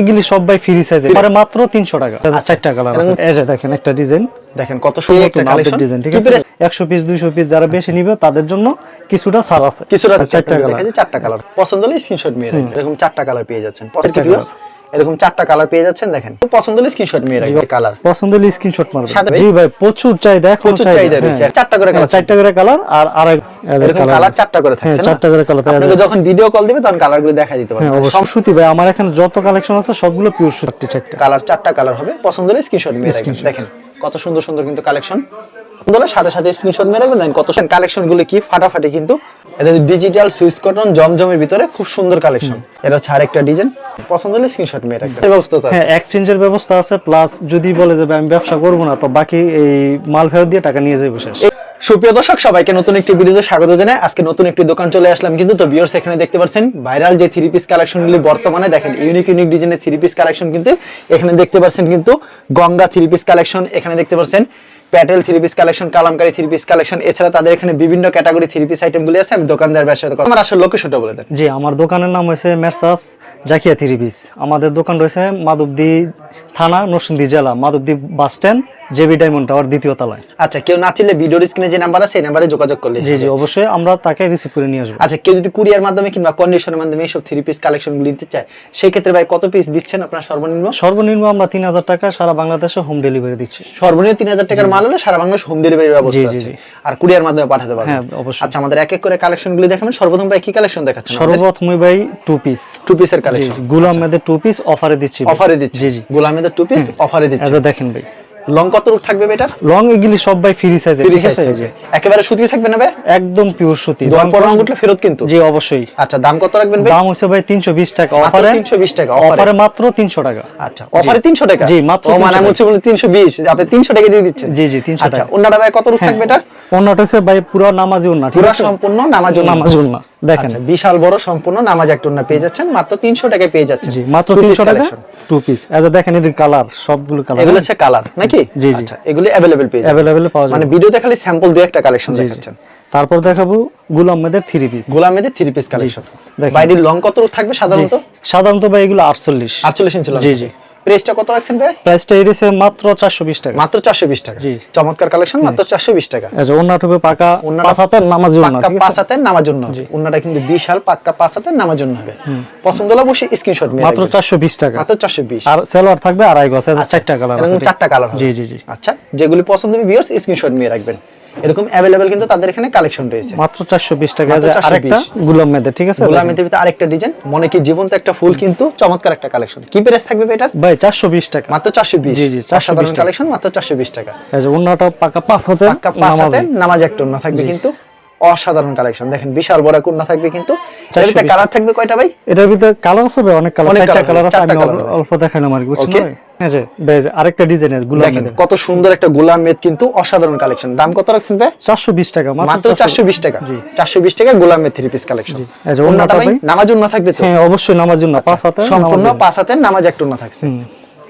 এগুলি সব by free সাইজে পরে মাত্র তিনশো টাকা। চারটা কালার আছে। এই যে দেখেন একটা ডিজাইন দেখেন কত সুন্দর একটা কালেকশন ডিজাইন ঠিক আছে? একশো পিস দুইশো পিস যারা বেশি নিবে তাদের জন্য কিছুটা ছাড় আছে। কিছুটা চারটা কালার দেখা যায় চারটা কালার পছন্দ হলে স্ক্রিনশট রাখবেন এরকম চারটা কালার পেয়ে যাচ্ছেন। এরকম চারটা কালার পেয়ে যাচ্ছেন দেখেন। পছন্দ হলে স্ক্রিনশট মেয়ে রাখবেন কালার পছন্দ হলে স্ক্রিনশট মারবে। সাদা- জি ভাই প্রচুর চাহিদা প্রচুর চাহিদা। রয়েছে। হ্যাঁ। চারটা করে হ্যাঁ, কালার চারটা করে কালার আর আরেক এরকম কালার চারটা করে হ্যাঁ থাকছে না? চারটা করে কালার যখন ভিডিও কল দিবে তখন কালারগুলো দেখা দিতে হ্যাঁ পারবেন অবশ্যই ভাই আমার এখানে যত কালেকশন আছে সবগুলো পিওর সুতি চারটা কালার চারটা কালার হবে। পছন্দ হলে স্ক্রিনশট মেরে দেখেন। কত সুন্দর সুন্দর কিন্তু কালেকশন বলে সাথে সাথে স্ক্রিনশট মেরে দেন কত কালেকশনগুলো কি ফাটাফাটি কিন্তু। এটা ডিজিটাল সুইচ কটন জমজমের ভিতরে খুব সুন্দর কালেকশন এটা হচ্ছে আরেকটা ডিজাইন পছন্দ হলে স্ক্রিনশট মেরে রাখবেন। এই ব্যবস্থা আছে। হ্যাঁ এক্সচেঞ্জের ব্যবস্থা আছে প্লাস যদি বলে যাবে আমি ব্যবসা করব না তো বাকি এই মাল ফেরত দিয়ে টাকা নিয়ে যাবে শেষ। সুপ্রিয় দর্শক, সবাইকে নতুন একটি ভিডিওতে স্বাগত জানাই। আজকে নতুন একটি দোকান চলে আসলাম কিন্তু তো ভিউয়ার্স এখানে দেখতে পাচ্ছেন ভাইরাল যে থ্রি পিস কালেকশনগুলি বর্তমানে দেখেন ইউনিক ইউনিক ডিজাইনের থ্রি পিস কালেকশন কিন্তু এখানে দেখতে পাচ্ছেন কিন্তু গঙ্গা থ্রি পিস কালেকশন এখানে দেখতে পাচ্ছেন। Patel three piece collection kalamkari three piece collection. এছাড়া তাদের এখানে বিভিন্ন ক্যাটাগরি থ্রি পিস আইটেমগুলি আছে আমি দোকানদার ব্যবসায় আমার আসলে লোকেশনটা বলে দেন। জি আমার দোকানের নাম হয়েছে মেরসাস জাকিয়া থ্রি পিস। আমাদের দোকান রয়েছে মাধবদী থানা নরসিংদী জেলা Madhabdi bus stand JB diamond tower দ্বিতীয় তলায়। আচ্ছা কেউ না চিনলে ভিডিওর স্ক্রিনে যে নাম্বার আছে সেই নাম্বারে যোগাযোগ করলে জি জি অবশ্যই আমরা তাকে রিসিভ করে নিয়ে আসব। আচ্ছা কেউ যদি কুরিয়ার মাধ্যমে কিংবা কন্ডিশনের মাধ্যমে এইসব থ্রি পিস কালেকশনগুলি দিতে চায় সেই ক্ষেত্রে ভাই কত পিস দিচ্ছেন আপনার সর্বনিম্ন? সর্বনিম্ন আমরা তিন হাজার টাকা সারা বাংলাদেশে হোম ডেলিভারি দিচ্ছি। সর্বনিম্ন তিন হাজার টাকার মাল হলে সারা বাংলাদেশ হোম ডেলিভারি ব্যবস্থা আছে। আর কুরিয়ার মাধ্যমে পাঠাতে পারবেন হ্যাঁ, অবশ্যই। আচ্ছা আমাদের এক এক করে কালেকশনগুলি দেখাবেন সর্বপ্রথম ভাই কি কালেকশন দেখাচ্ছেন? সর্বপ্রথম ভাই টু পিস টু পিসের কালেকশন গুলাম মেদের টু পিস অফারে দিচ্ছি। অফারে দিচ্ছি। জি জি। গোলামেদের টু পিস অফারে দিচ্ছি। এটা দেখেন ভাই। লং কত রূপ থাকবে এটা? লং এগুলি সব ভাই ফ্রি সাইজে ফ্রি যে একেবারে সুতি থাকবে না ভাই? একদম পিওর সুতি পর রং উঠলে ফেরত কিন্তু? জি অবশ্যই। আচ্ছা দাম কত রাখবেন ভাই? দাম হচ্ছে ভাই তিনশো বিশ টাকা। মাত্র অফারে 320 টাকা অফারে মাত্র তিনশো টাকা। আচ্ছা অফারে 300 টাকা? জি, মাত্র ও মানে হচ্ছে বলে 320 আপনি 300 টাকা দিয়ে দিচ্ছেন। জি জি তিনশো আচ্ছা টাকা। অন্যটা ভাই কত হ্যাঁ। থাকবে এটা অন্যটা হচ্ছে ভাই পুরো নামাজি ঠিক পুরো সম্পূর্ণ নামাজ নামাজি উন্না দেখেন আচ্ছা বিশাল বড় সম্পূর্ণ নামাজ একটা ওড়না পেয়ে যাচ্ছেন মাত্র 300 টাকায় পেয়ে যাচ্ছেন জি মাত্র Two piece তিনশো টাকা collection। টু পিস এজ দেখেন এদের কালার সবগুলো কালার এগুলো হচ্ছে কালার নাকি জি, জি। আচ্ছা এগুলি अवेलेबल পেয়ে যাবেন অ্যাভেলেবেল পাওয়া মানে যাবে ভিডিওতে খালি স্যাম্পল দুই একটা কালেকশন জি, জি। দেখাচ্ছেন তারপর দেখাবো গুলাম মেদের থ্রি পিস গোলামেদের থ্রি পিস কালেকশন দেখেন। বাইরের লং কত থাকবে সাধারণত সাধারণত ভাই এগুলো আটচল্লিশ 48 ইঞ্চি লং জি, জি। প্রাইসটা কত রাখছেন ভাই? প্রাইসটা মাত্র চারশো বিশ টাকা। মাত্র 420 টাকা। জি। চমৎকার কালেকশন মাত্র 420 টাকা। টুপে পাকা নামাজি আছে? জন্য ওন্নাটা কিন্তু বিশাল হাতের নামার জন্য হবে। পছন্দ হলে অবশ্যই স্ক্রিনশট মেরে মাত্র রাখবেন। চারশো বিশ টাকা। মাত্র 420 আর সেলোয়ার থাকবে আড়াই গজ এজ চারটা কালার আছে চারটা কালার জি জি জি। আচ্ছা। যেগুলি পছন্দ হবে ভিউয়ার্স স্ক্রিনশট নিয়ে রাখবেন। এরকম অ্যাভেলেবেল কিন্তু তাদের এখানে কালেকশন রয়েছে। মাত্র চারশো বিশ টাকা। মাত্র যে 420 আরেকটা গুলাম মেদে ঠিক আছে? গোলামিতে ভিতরে আরেকটা ডিজাইন মনে কি জীবন্ত একটা ফুল কিন্তু চমৎকার একটা কালেকশন কি প্রাইস থাকবে এটা ভাই চারশো বিশ টাকা। মাত্র 420 জি, জি, 420 সাধারণ কালেকশন মাত্র 420 টাকা। এই যে অন্যটা পাকা পাঁচ হতে পাকা পাঁচ। হাতে নামাজ। একটা অন্য থাকবে কিন্তু। অসাধারণ কালেকশন দেখেন বিশাল বড় কুন্না থাকবে কিন্তু। এর ভিতরে কালার থাকবে কয়টা ভাই? এটার ভিতরে কালার আছে ভাই অনেক কালার অনেক চারটা কালার আছে আমি অল্প- দেখাইলাম আর কি বুঝছেন আরেকটা ডিজাইনের কত সুন্দর একটা গোলাম মেদ কিন্তু অসাধারণ কালেকশন দাম কত রাখছেন ভাই? চারশো বিশ টাকা মাত্র 420 টাকা। জি। 420 টাকা গোলাম মেদ থ্রি পিস কালেকশন ওন্নাটা ভাই নামাজ উন্না থাকবে তো? হ্যাঁ অবশ্যই নামাজ জন্য পাঁচ হাতে সম্পূর্ণ পাঁচ হাতের নামাজ একটা থাকছে।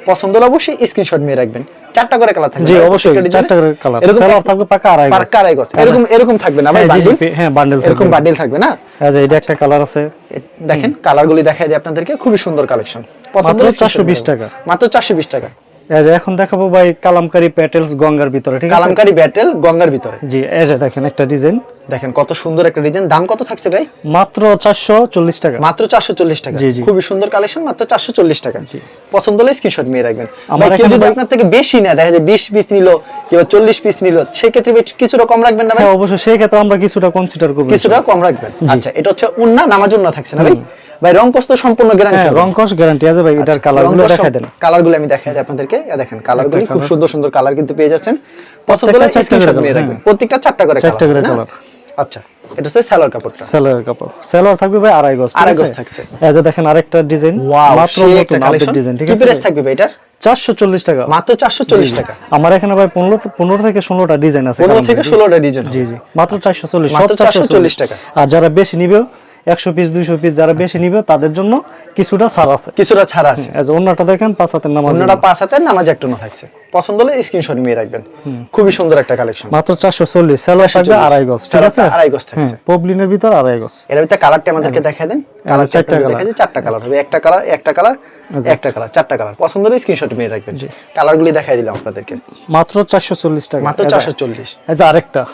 পছন্দ হলে অবশ্যই স্ক্রিনশট নিয়ে রাখবেন। চারটা করে কালার থাকবে জি অবশ্যই চারটা করে কালার এরকম সেলোয়ার থাকবে পাকা আড়াই গজ। পাকা আড়াই গজ। এরকম এরকম থাকবে না? ভাই হ্যাঁ, বান্ডিল হ্যাঁ বান্ডেল এরকম বান্ডিল থাকবে না? আচ্ছা এটা একটা কালার আছে। দেখেন কালার গুলি দেখাই দিই আপনাদেরকে খুবই সুন্দর কালেকশন মাত্র 420 টাকা। মাত্র চারশো বিশ টাকা। এখন দেখাবো ভাই কালামকারি প্যাটেলস গঙ্গার ভিতরে ঠিক আছে? কালামকারি ব্যাটেল গঙ্গার ভিতরে। জি এই যে দেখেন একটা ডিজাইন দেখেন কত সুন্দর একটা ডিজাইন। দাম কত থাকছে ভাই? মাত্র চারশো চল্লিশ টাকা। মাত্র চারশো চল্লিশ টাকা। জি, জি। খুবই সুন্দর কালেকশন মাত্র চারশো চল্লিশ টাকা। পছন্দ হলে স্ক্রিনশট নিয়ে রাখবেন। আমার কেউ যদি আপনার থেকে বেশি নেয় দেখা যায় বিশ পিস নিল কিংবা চল্লিশ পিস নিল কিছুটা কম রাখবেন না ভাই? হ্যাঁ অবশ্যই। সেই ক্ষেত্রে আমরা কিছুটা কনসিডার করব কিছুটা কম রাখবেন। আচ্ছা এটা হচ্ছে উন্না নামাজ উন্না থাকছে না ভাই? ভাই রং কষ্ট সম্পূর্ণ গ্যারান্টি রংকশ গ্যারান্টি আছে ভাই এটার কালারগুলো দেখাই দেন। কালারগুলো আমি দেখাই দিই আপনাদেরকে। দেখেন কালারগুলি খুব সুন্দর সুন্দর কালার কিন্তু পেয়ে যাচ্ছেন। পছন্দ হলে স্ক্রিনশট নিয়ে রাখবেন। হ্যাঁ। প্রত্যেকটা চারটা করে চারটা করে না? colour। আচ্ছা এটা হচ্ছে সালোয়ার কাপড়টা। সেলোয়ার কাপড়। সেলোয়ার থাকবে ভাই আড়াই গজ আড়াই গজ থাকছে। এই যে দেখেন আরেকটা ডিজাইন মাত্র একটা কালেকশন ডিজাইন ঠিক কি আছে? থাকবে ভাই এটার? চারশো চল্লিশ টাকা। মাত্র 440 টাকা। আমার এখানে ভাই পনেরো পনেরো থেকে ষোলোটা ডিজাইন আছে 15 কালামকারী। থেকে 16টা ডিজাইন জি জি। মাত্র চারশো চল্লিশ মাত্র 440 টাকা। আর যারা বেশি নিবে একশো পিস দুইশো পিস যারা বেশি নিবে তাদের জন্য কিছুটা ছাড় আছে। কিছুটা ছাড় আছে। অন্যটা দেখেন পাঁচ হাতের নামাজ অন্যটা পাঁচ হাতে নামাজ একটু না থাকছে। পছন্দ হলে স্ক্রিনশট নিয়ে রাখবেন। খুবই সুন্দর একটা কালেকশন মাত্র থাকবে আড়াই গজ ঠিক আছে? আড়াই গজ থাকছে। পবলিনের ভিতর আড়াই গজ। এর ভিতরে কালারটা আমাদেরকে দেখায় দেন। কালার চারটা colour। চারটা কালার হবে। একটা কালার একটা কালার একটা কালার চারটা কালার পছন্দ হলে স্ক্রিনশট নিয়ে রাখবেন। কালারগুলি দেখাই দিলাম আপনাদেরকে। মাত্র চারশো চল্লিশ টাকা। মাত্র এই যে- চারশো চল্লিশ। এই যে আরেকটা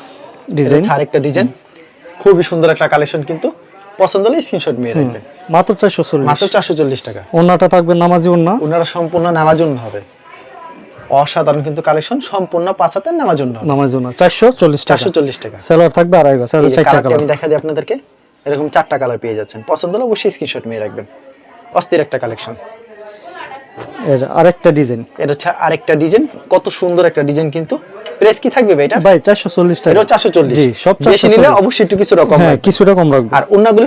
ডিজাইন আরেকটা ডিজাইন খুবই সুন্দর একটা কালেকশন কিন্তু। পছন্দ হলে স্ক্রিনশট নিয়ে রাখবেন। মাত্র চারশো চল্লিশ। মাত্র চারশো চল্লিশ টাকা। অন্যটা থাকবে নামাজি অন্য ওনারা সম্পূর্ণ নামার জন্য হবে। অসাধারণ কিন্তু কালেকশন সম্পূর্ণ পাঁচ হাতের নামার জন্য হবে। নামাজি অন্য চারশো চল্লিশ টাকা। চারশো চল্লিশ টাকা। স্যালোয়ার থাকবে আড়াই গজ কালার আমি দেখা দিই আপনাদেরকে। এরকম চারটা কালার পেয়ে যাচ্ছেন। পছন্দ হলে অবশ্যই স্ক্রিনশট নিয়ে রাখবেন। অস্থির একটা কালেকশন আরেকটা ডিজাইন এটা হচ্ছে আরেকটা ডিজাইন কত সুন্দর একটা ডিজাইন কিন্তু। প্রেস কি থাকবে ভাই এটা? ভাই চারশো চল্লিশ টাকা। এটাও চারশো চল্লিশ। জি সব বেশি চারশো নিলে অবশ্যই একটু কিছুটা কম হ্যাঁ রাখবেন। কিছুটা কম রাখব আর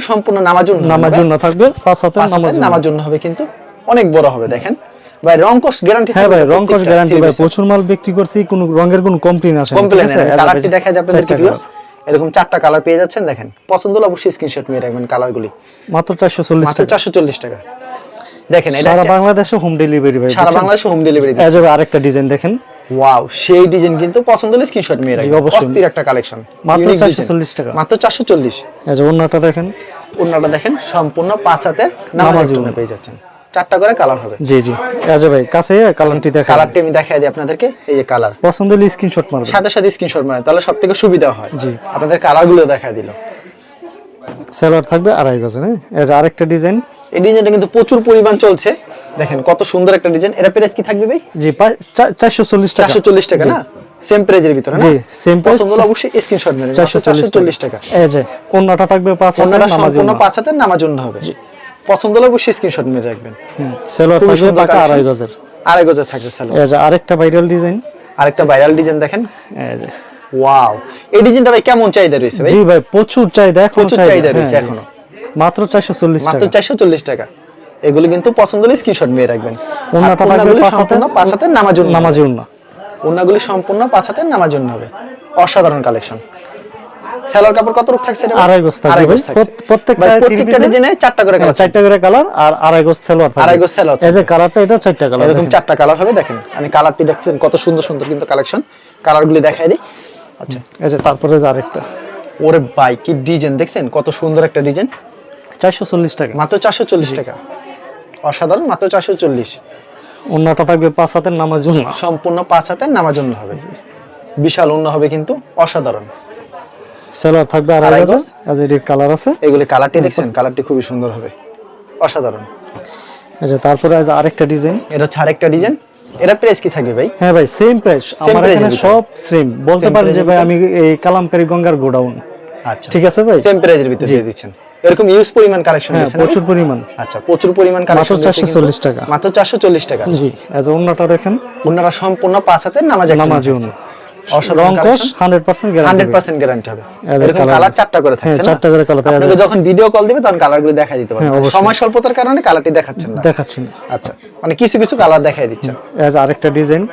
সম্পূর্ণ নামার জন্য ভাই। জন্য থাকবে পাঁচ হাতে নামাজ নামার জন্য হবে কিন্তু অনেক বড় হবে দেখেন। ভাই রং গ্যারান্টি হ্যাঁ ভাই রং গ্যারান্টি ভাই প্রচুর মাল বিক্রি করছি কোনো রঙের কোনো কমপ্লেন আসে কমপ্লেন? কালারটি দেখা যায় আপনাদেরকে চারটা ভিউয়ার্স এরকম চারটা কালার পেয়ে যাচ্ছেন দেখেন। পছন্দ হলে অবশ্যই স্ক্রিনশট নিয়ে রাখবেন কালারগুলি। মাত্র চারশো চল্লিশ মাত্র টাকা। চারশো চল্লিশ টাকা। দেখেন এটা সারা বাংলাদেশে হোম ডেলিভারি ভাই সারা বাংলাদেশে হোম ডেলিভারি এই যে আরেকটা ডিজাইন দেখেন। ওয়াও সেই ডিজাইন কিন্তু পছন্দ হলে স্ক্রিনশট নিয়ে রাখবেন। অস্থির একটা কালেকশন মাত্র 440 টাকা। মাত্র চারশো চল্লিশ। এই যে অন্যটা দেখেন। অন্যটা দেখেন সম্পূর্ণ পাঁচ হাতের নামাজ। পেয়ে যাচ্ছেন। চারটা করে কালার হবে। জি জি। এই ভাই কাছে কালারটি দেখা কালারটি আমি দেখাই দিই আপনাদেরকে এই যে কালার পছন্দ হলে স্ক্রিনশট মারবেন। সাথে সাথে স্ক্রিনশট মানে তাহলে সব থেকে সুবিধা হয়। জি। আপনাদের কালারগুলো দেখাই দিল। স্যালোয়ার থাকবে আড়াই গজ হ্যাঁ? আরেকটা ডিজাইন এই ডিজাইনটা কিন্তু প্রচুর পরিমাণ চলছে। দেখেন কত সুন্দর একটা ডিজাইন এটা প্রাইস কি থাকবে ভাই? জি চারশো চল্লিশ টাকা। চারশো চল্লিশ টাকা না? সেম প্রাইজের ভিতরে না? জি সেম প্রাইস পছন্দ হলে অবশ্যই স্ক্রিনশট চারশো চল্লিশ টাকা। এই যে অন্যটা থাকবে পাঁচ অন্যরা নামাজ সম্পূর্ণ পাঁচ হাতের নামার জন্য হবে। জি। পছন্দ হলে অবশ্যই স্ক্রিনশট মেরে রাখবেন। স্যালোয়ার খুবই থাকবে collection। আড়াই গজের। আড়াই গজের থাকছে স্যালো এই যে আরেকটা ভাইরাল ডিজাইন আরেকটা ভাইরাল ডিজাইন দেখেন। এই যে। ওয়াও এই ডিজাইনটা ভাই কেমন চাহিদা রয়েছে ভাই? জি ভাই প্রচুর চাহিদা এখনও প্রচুর চাহিদা। রয়েছে হ্যাঁ, এখনও। মাত্র চারশো চল্লিশ মাত্র টাকা। চারশো চল্লিশ টাকা। এগুলো কিন্তু পছন্দ হলে স্ক্রিনশট মেরে রাখবেন। থাকবে অন্যগুলি পাঁচ হাতে সম্পূর্ণ পাঁচ হাতের নামার জন্য নামাজি অন্য সম্পূর্ণ পাঁচ হাতের নামার হবে। অসাধারণ কালেকশন সেলার কাপড় কত রূপ থাকছে আড়াই গজ থাকবে প্রত্যেকটা প্রত্যেকটা ডিজাইনে চারটা করে হ্যাঁ, কালার চারটা করে কালার আর আড়াই গজ সালোয়ার থাকবে। আড়াই গজ সালোয়ার এই যে কালারটা এটা চারটা কালার এরকম চারটা কালার হবে দেখেন। আমি কালারটি দেখছেন কত সুন্দর সুন্দর কিন্তু কালেকশন কালারগুলি দেখাই দিই। আচ্ছা। এই যে তারপরে যে আরেকটা। ওরে ভাই কি ডিজাইন দেখছেন? কত সুন্দর একটা ডিজাইন। চারশো চল্লিশ টাকা। মাত্র চারশো চল্লিশ টাকা। অসাধারণ মাত্র চারশো চল্লিশ। অন্যটা থাকবে পাঁচ হাতের নামাজ সম্পূর্ণ পাঁচ হাতের নামার জন্য হবে। বিশাল অন্য হবে কিন্তু অসাধারণ। সালোয়ার থাকবে যে এটির কালার আছে। এগুলি কালারটি দেখছেন? কালারটি খুবই সুন্দর হবে। অসাধারণ। যে তারপরে এই আরেকটা ডিজাইন এটা হচ্ছে আরেকটা ডিজাইন এটা প্রাইস কি থাকবে ভাই? হ্যাঁ ভাই সেম প্রাইস আমার এখানে সব সেম বলতে পারেন যে ভাই আমি এই কালামকারী গঙ্গার গোডাউন। আচ্ছা। ঠিক আছে ভাই? সেম প্রাইজের ভিতরে দিয়ে দিচ্ছেন। এরকম ইউজ পরিমাণ কালেকশন হ্যাঁ দিয়েছেন প্রচুর পরিমাণ। আচ্ছা প্রচুর পরিমাণ কালেকশন মাত্র 440 টাকা। মাত্র চারশো চল্লিশ টাকা। জি যে অন্যটা দেখেন। ওনারা সম্পূর্ণ পাঁচ হাতের নামাজ নামাজি অন্য। অসাধারণ রং কোষ hundred guarantee hundred percent guarantee হবে। এরকম কালার চারটা করে হ্যাঁ থাকছে না? চারটা করে কালার আপনাকে যখন ভিডিও কল দিবে তখন কালারগুলো দেখা দিতে পারবেন। হ্যাঁ, সময় স্বল্পতার কারণে কালারটি দেখাচ্ছেন না। দেখাচ্ছি না। আচ্ছা মানে কিছু কিছু কালার দেখাই দিচ্ছেন। যে আরেকটা ডিজাইন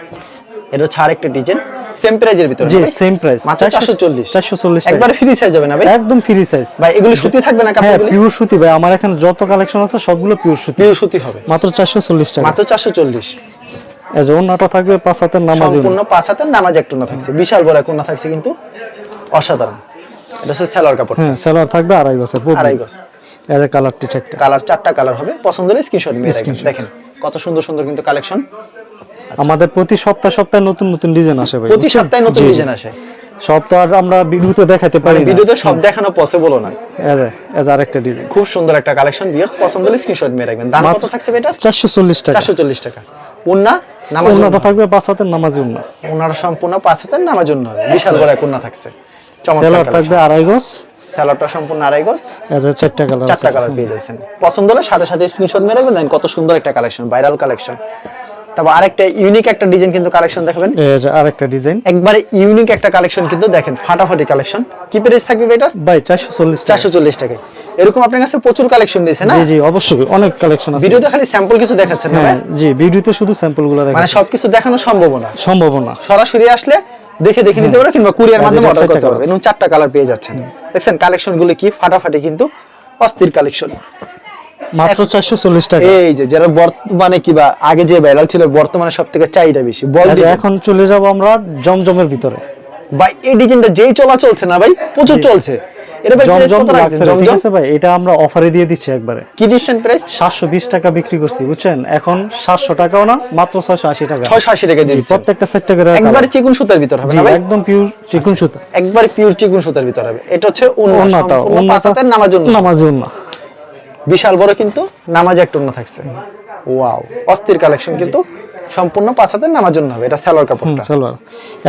এটা হচ্ছে আরেকটা ডিজাইন সেম প্রাইজের ভিতরে জি সেম প্রাইস মাত্র চারশো চল্লিশ। চারশো চল্লিশ টাকা। একবার ফ্রি সাইজ হবে না ভাই? একদম ফ্রি সাইজ ভাই এগুলো সুতি থাকবে না হ্যাঁ পিওর সুতি ভাই। আমার এখানে যত কালেকশন আছে সবগুলো পিওর সুতি। পিওর সুতি হবে। মাত্র চারশো চল্লিশ টাকা। মাত্র চারশো চল্লিশ। এই থাকবে পাঁচ হাতের নামাজ সম্পূর্ণ পাঁচ হাতের নামাজ একটু না থাকছে। বিশাল বড় থাকছে কিন্তু অসাধারণ। এটা হচ্ছে সেলোয়ার কাপড়। হ্যাঁ সালোয়ার থাকবে আড়াই বছর আড়াই গজ এই যে কালারটি চারটা। কালার চারটা কালার হবে। পছন্দ হলে স্ক্রিনশট নিয়ে দেখেন। কত সুন্দর সুন্দর কিন্তু কালেকশন আমাদের প্রতি সপ্তাহ সপ্তাহে নতুন নতুন ডিজাইন আসে ভাই প্রতি সপ্তাহে নতুন। ডিজাইন আসে। সব তো আর আমরা ভিডিওতে দেখাতে পারি মানে ভিডিওতে সব দেখানো পসিবল নয়। এই যে আরেকটা ডিজাইন খুব সুন্দর একটা কালেকশন বিয়ার্স পছন্দ হলে স্ক্রিনশট নিয়ে রাখবেন। দাম কত থাকছে এটা চারশো চল্লিশ টাকা। চারশো চল্লিশ টাকা। উন্না নামাজ অন্যটা থাকবে পাঁচ হাতের নামাজ অন্য ওনার সম্পূর্ণ পাঁচ হাতের জন্য হবে বিশাল বড় এক উন্না থাকছে। চমৎকার সেলার থাকবে আড়াই গজ। স্যালাডটা সম্পূর্ণ আড়াই গজ। যে চারটা কালার আছে। চারটা কালার পেয়ে যাচ্ছেন। পছন্দ হলে সাথে সাথে স্ক্রিনশট মেরে রাখবেন। কত সুন্দর একটা কালেকশন ভাইরাল কালেকশন তারপর আরেকটা ইউনিক একটা ডিজাইন কিন্তু কালেকশন দেখাবেন। আরেকটা ডিজাইন একবারে ইউনিক একটা কালেকশন কিন্তু দেখেন ফাটাফাটি কালেকশন কি প্রাইস থাকবে এটা ভাই চারশো চল্লিশ টাকা। এরকম আপনার কাছে প্রচুর কালেকশন দিয়েছে না? জি জি অবশ্যই অনেক কালেকশন আছে। ভিডিওতে খালি স্যাম্পল কিছু দেখাচ্ছেন না হ্যাঁ জি ভিডিওতে শুধু স্যাম্পলগুলো দেখা মানে সবকিছু দেখানো সম্ভব না। সম্ভব না। সরাসরি আসলে দেখে দেখে নিতে পারবে কিংবা কুরিয়ার মাধ্যমে অর্ডার করতে পারবে এবং চারটা কালার পেয়ে যাচ্ছেন। দেখছেন কালেকশনগুলো কি ফাটাফাটি কিন্তু অস্থির কালেকশন মাত্র চারশো চল্লিশ টাকা। এই যে যারা বর্তমানে কিবা আগে যে ভাইরাল ছিল বর্তমানে চাহিদা বেশি। বল আচ্ছা, এখন চলে যাব আমরা জমজমের ভিতরে। ভাই এই ডিজাইনটা যেই চলা চলছে না ভাই প্রচুর চলছে। এটা ভাই price জমজম কত রাখছেন? লাক্সারি ঠিক আছে ভাই এটা আমরা অফারে দিয়ে দিচ্ছি একবারে। কি দিচ্ছেন প্রাইস সাতশো বিশ টাকা বিক্রি করছি বুঝছেন? এখন সাতশো টাকাও না মাত্র ছয়শো আশি টাকা। ছয়শো আশি টাকা জি, প্রত্যেকটা সেট টাকা একবারে চিকুন সুতার ভিতর হবে না ভাই? একদম পিওর চিকুন সুতা। একবারে পিওর চিকুন সুতার ভিতর হবে। এটা হচ্ছে নামার জন্য নামাজি বিশাল বড় কিন্তু নামাজে একটা ওন্না থাকছে। ওয়াও অস্থির কালেকশন কিন্তু সম্পূর্ণ পাঁচাতে নামার জন্য হবে এটা সালোয়ার হুম কাপড়টা। সালোয়ার।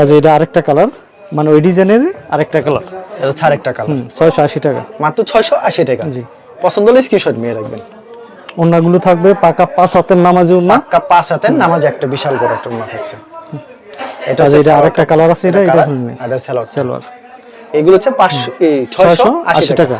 এজ এটা আরেকটা কালার মানে ওই ডিজাইনের আরেকটা কালার এটা ছাড় একটা কালার হুম ছয়শো আশি টাকা। মাত্র ছয়শো আশি টাকা। জি। পছন্দ হলে স্ক্রিনশট নিয়ে রাখবেন। ওন্নাগুলো থাকবে পাকা পাঁচ হাতের নামাজি ওন্না পাক্কা পাঁচ হাতে নামাজ একটা বিশাল বড় একটা ওন্না থাকছে। এটা এটা আরেকটা কালার আছে এটা এটা সালোয়ার। সালোয়ার। এগুলো হচ্ছে পাঁচশো ছয়শো আশি টাকা।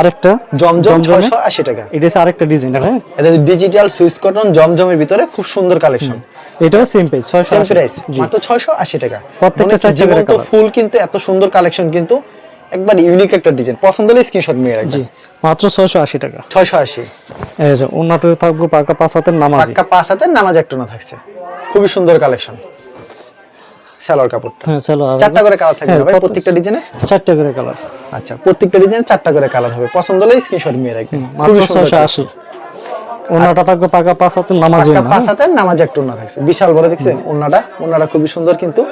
আরেকটা জমজম ছয়শো আশি টাকা। এটা হচ্ছে আরেকটা ডিজাইন হ্যাঁ? এটা ডিজিটাল কটন জমজমের ভিতরে খুব সুন্দর কালেকশন এটাও সেম ছয়শো প্রাইস মাত্র ছয়শো আশি টাকা। প্রত্যেকটা মনে জীবন্ত ফুল কিন্তু এত সুন্দর কালেকশন কিন্তু একবার ইউনিক একটা ডিজাইন পছন্দ হলে স্ক্রিনশট নিয়ে রাখবেন। মাত্র ছয়শো আশি টাকা। ছয়শো আশি। এই যে ওন্নাটা পাকা পাঁচ হাতের নামাজি পাক্কা পাঁচ হাতে নামাজ একটু না থাকছে। খুবই সুন্দর কালেকশন সালোয়ার কাপড়টা। হ্যাঁ সালোয়ার চারটা করে কালার থাকবে হ্যাঁ, ভাই প্রত্যেকটা ডিজাইনে চারটা করে কালার আচ্ছা প্রত্যেকটা ডিজাইনে চারটা করে কালার হবে। পছন্দ হলে স্ক্রিনশট নিয়ে রাখবেন। মাত্র খুবই সুন্দর ছয়শো আশি। ওন্নাটা থাকবে পাকা পাঁচ নামাজি ওন্না পাঁচ হাতে নামাজ একটু না থাকছে। বিশাল বড় দেখছেন? ওন্নাটা ওন্নাটা খুবই সুন্দর কিন্তু।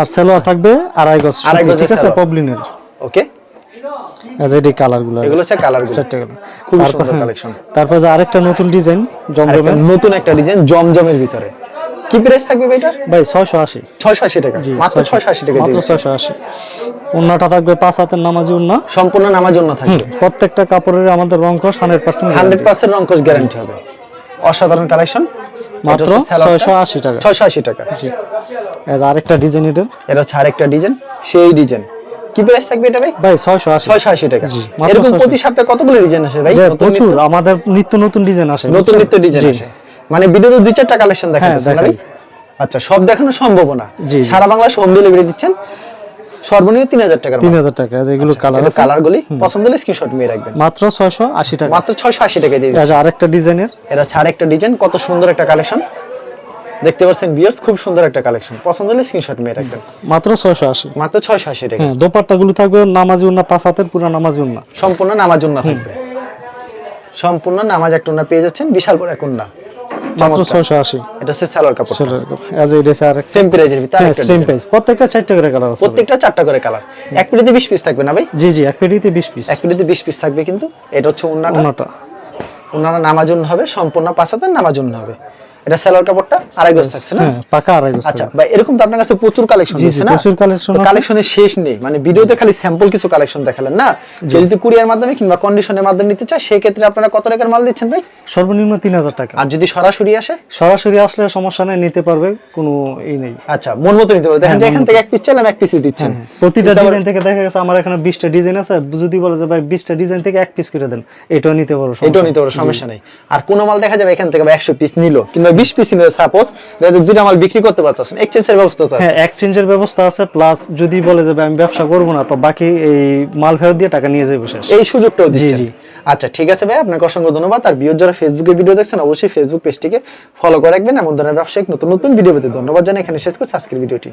আর সালোয়ার থাকবে আড়াই গজ ঠিক আছে? পবলিনের। ওকে। এজ এডি কালারগুলো। এগুলো হচ্ছে কালারগুলো। চারটা খুবই সুন্দর কালেকশন তারপর যে আরেকটা নতুন ডিজাইন জমজমের। নতুন একটা ডিজাইন জমজমের ভিতরে। কি প্রাইস থাকবে এটা? ভাই ছয়শো আশি। ছয়শো আশি টাকা। জি মাত্র ছয়শো আশি। টাকা মাত্র দিয়ে। ছয়শো আশি। উন্নাটা থাকবে পাঁচ হাতের নামাজি উন্না। সম্পূর্ণ নামার জন্য থাকবে। প্রত্যেকটা কাপড়ের আমাদের রং কস হান্ড্রেড পার্সেন্ট হান্ড্রেড পার্সেন্ট রঙ্কশ গ্যারান্টি হবে। অসাধারণ কালেকশন মাত্র ছয়শো আশি টাকা। ছয়শো আশি টাকা। জি। এজ আরেকটা ডিজাইন এটার। এটা হচ্ছে আরেকটা ডিজাইন সেই ডিজাইন কি প্রাইস থাকবে এটা ভাই? ভাই ছয়শো আশি। ছয়শো আশি টাকা। এরকম প্রতি সপ্তাহে কতগুলো ডিজাইন আসে ভাই? প্রচুর। আমাদের নিত্য নতুন ডিজাইন আসে নতুন নিত্য ডিজাইন। আসে। মানে ভিডিওতে দুই চারটা কালেকশন দেখা হ্যাঁ, যাচ্ছে না ভাই দেখাই। আচ্ছা সব দেখানো সম্ভব না। সারা বাংলাদেশ হোম ডেলিভারি দিচ্ছেন। সর্বনিম্ন তিন হাজার টাকার তিন হাজার টাকা এগুলো কালার গুলি পছন্দ হলে স্ক্রিনশট নিয়ে রাখবেন। মাত্র ছয়শো আশি টাকা। মাত্র ছয়শো আশি টাকা দিয়ে এজ আরেকটা ডিজাইনের এটা ছাড় একটা ডিজাইন কত সুন্দর একটা কালেকশন দেখতে পাচ্ছেন বিয়ার্স খুব সুন্দর একটা কালেকশন পছন্দ হলে স্ক্রিনশট নিয়ে রাখবেন। মাত্র ছয়শো আশি। মাত্র ছয়শো আশি টাকা হ্যাঁ দোপাট্টা গুলো থাকবে নামাজি উন্না পাঁচ হাতের পুরো নামাজি উন্না। সম্পূর্ণ নামাজ জন্য থাকবে। সম্পূর্ণ নামাজ একটা না পেয়ে যাচ্ছেন বিশাল বড় এক না মাত্র ছয়শো আশি। এটা হচ্ছে সালোয়ার কাপড়। এজ ইট আর সেম প্রাইজের ভিতরে সেম। প্রাইস প্রত্যেকটা চারটে করে কালার আছে। প্রত্যেকটা করে কালার এক পেটিতে বিশ পিস থাকবে না ভাই? জি জি এক পেটিতে বিশ পিস এক পেটিতে বিশ পিস থাকবে কিন্তু। এটা হচ্ছে উন্নাটা উন্নাটা উন্নাটা নামাজুন হবে সম্পূর্ণ পাঁচ পাঁচাতে নামাজুন হবে। এটা সালোয়ার কাপড়টা আড়াই গজ থাকছে না? হ্যাঁ পাকা আড়াই বস্তা আচ্ছা ভাই এরকম তো আপনার কাছে প্রচুর কালেকশন আছে না? প্রচুর আছে। কালেকশনের শেষ নেই। মানে ভিডিওতে খালি স্যাম্পল কিছু কালেকশন দেখালেন না? যদি কুরিয়ার মাধ্যমে কিংবা কন্ডিশনের মাধ্যমে নিতে চায় সেই ক্ষেত্রে আপনারা কত টাকার মাল দিচ্ছেন ভাই? সর্বনিম্ন তিন হাজার টাকা। আর যদি সরাসরি আসে? সরাসরি আসলে সমস্যা নেই নিতে পারবে কোনো নেই। আচ্ছা মন মতো নিতে পারবে। দেখেন যে হ্যাঁ, এখান থেকে এক পিস চাইলাম এক পিসই দিচ্ছেন। প্রতিটা আচ্ছা, ডিজাইন থেকে দেখা গেছে আমার এখানে ডিজাইন আছে। যদি বলে যে ভাই বিশটা ডিজাইন থেকে এক পিস করে দেন এটাও নিতে পারো এটাও নিতে পারো সমস্যা নেই। আর কোনো মাল দেখা যাবে এখান থেকে একশো পিস নিল কিংবা পিস নিল সাপোজ মাল বিক্রি করতে পারতেছেন এক্সচেঞ্জের ব্যবস্থা আছে। হ্যাঁ এক্সচেঞ্জের ব্যবস্থা আছে প্লাস যদি বলে যাবে আমি ব্যবসা করব না তো বাকি এই মাল ফেরত দিয়ে টাকা নিয়ে যাব শেষ। এই সুযোগটাও দিচ্ছেন। আচ্ছা ঠিক আছে ভাই আপনাকে অসংখ্য ধন্যবাদ। আর বিয়োর যারা ফেসবুকে ভিডিও দেখছেন অবশ্যই ফেসবুক পেজটিকে ফলো করে রাখবেন। এমন ধরনের ব্যবসায়িক নতুন নতুন ভিডিও পেতে ধন্যবাদ জানাই। এখানে শেষ করছি আজকের ভিডিওটি